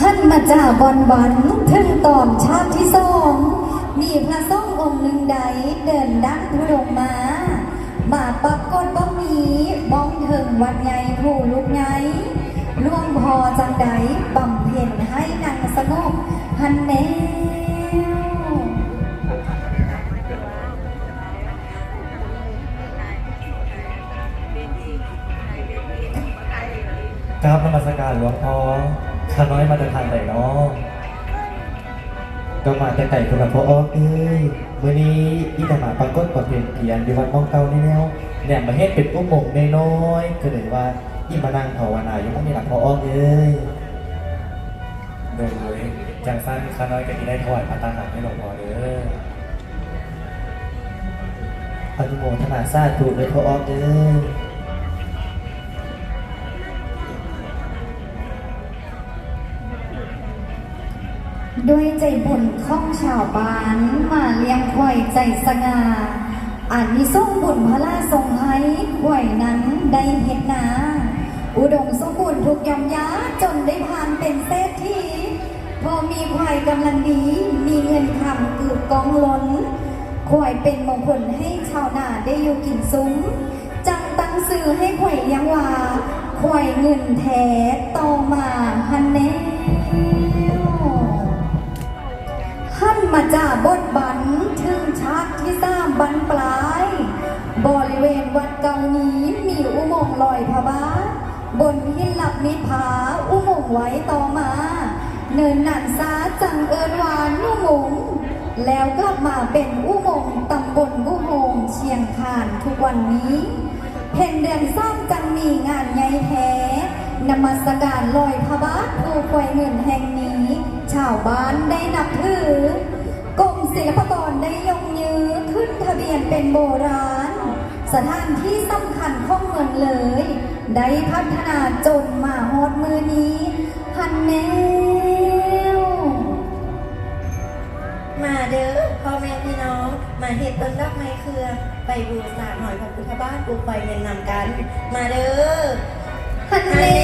หันมาจากบอนบันถึงตอนชาติที่สองมีพระสงฆ์องค์หนึ่งใดเดินดั้งทุดงมามาปรากฏบ้องมีบ้องถึงวันใหญ่ผู้ลูกใหญ่ล่วงพอจังใดบำเพ็ญให้นางสงบหันแนวกราบนมัสการหลวงพ่อ ข้าน้อยมาเดินทางไหนเนาะก็มาแต่ไก่คนละพอออเอ้ยเมื่อนี้อีตาหมาปรากฏประเพณเพียนอยู่วัดมองเก่านี่แล้วเนี่ยมาเฮ็ดเป็นอุ้มมงน้อยๆก็เลยว่าอีมานั่งภาวนาอยู่มันนี่หลักพอออเอ้ยโดยจังสั้นข้าน้อยก็ที่ได้ถวายพระตาหารให้หลวงพ่อเด้ออนุโมทนาสาธุเลยพ่ออ้อกเอ้ย ด้วยใจบุญของชาวบ้านมาเลี้ยงควายใจสง่าอันนี้ส่งบุญพระลาทรงให้ควายนั้นได้เห็ดนาอุดมสมบูรณ์ทุกยอมยาจนได้ผ่านเป็นเศรษฐีพอมีควายกำลังดีมีเงินคำกืบกองล้นควายเป็นมงคลให้ชาวนาได้อยู่กินซุ้มจังตั้งซื้อให้ควายยังวาควายเงินแท้ต่อมา มาจากบทบันถึงชาติที่สามบันปลาย บริเวณวัดเก่านี้มีอุโมงค์ลอยพระบาทบนหินหลับนิพาอุโมงค์ไว้ต่อมา เนินหนันซาจังเอิญวานนุ่มงแล้วกลับมาเป็นอุโมงค์ตำบลกุโมงค์เชียงคานทุกวันนี้เพนเดือนสร้างจังมีงานใหญ่แท้นมัสการลอยพระบาทผู้ควยเงินแห่งนี้ ชาวบ้านได้นับถือ กรมศิลปากรได้ยกยือขึ้นทะเบียนเป็นโบราณ สถานที่สำคัญของเมืองเลย ได้พัฒนาจนมาฮอดมือนี้ฮันแนวมาเด้อพ่อแม่พี่น้อง มาเฮ็ดต้นดอกไม้เครือ ไปบูชาหน่อยพระพุทธบ้านปลูกไฟเงินนำกัน มาเด้อฮันแนว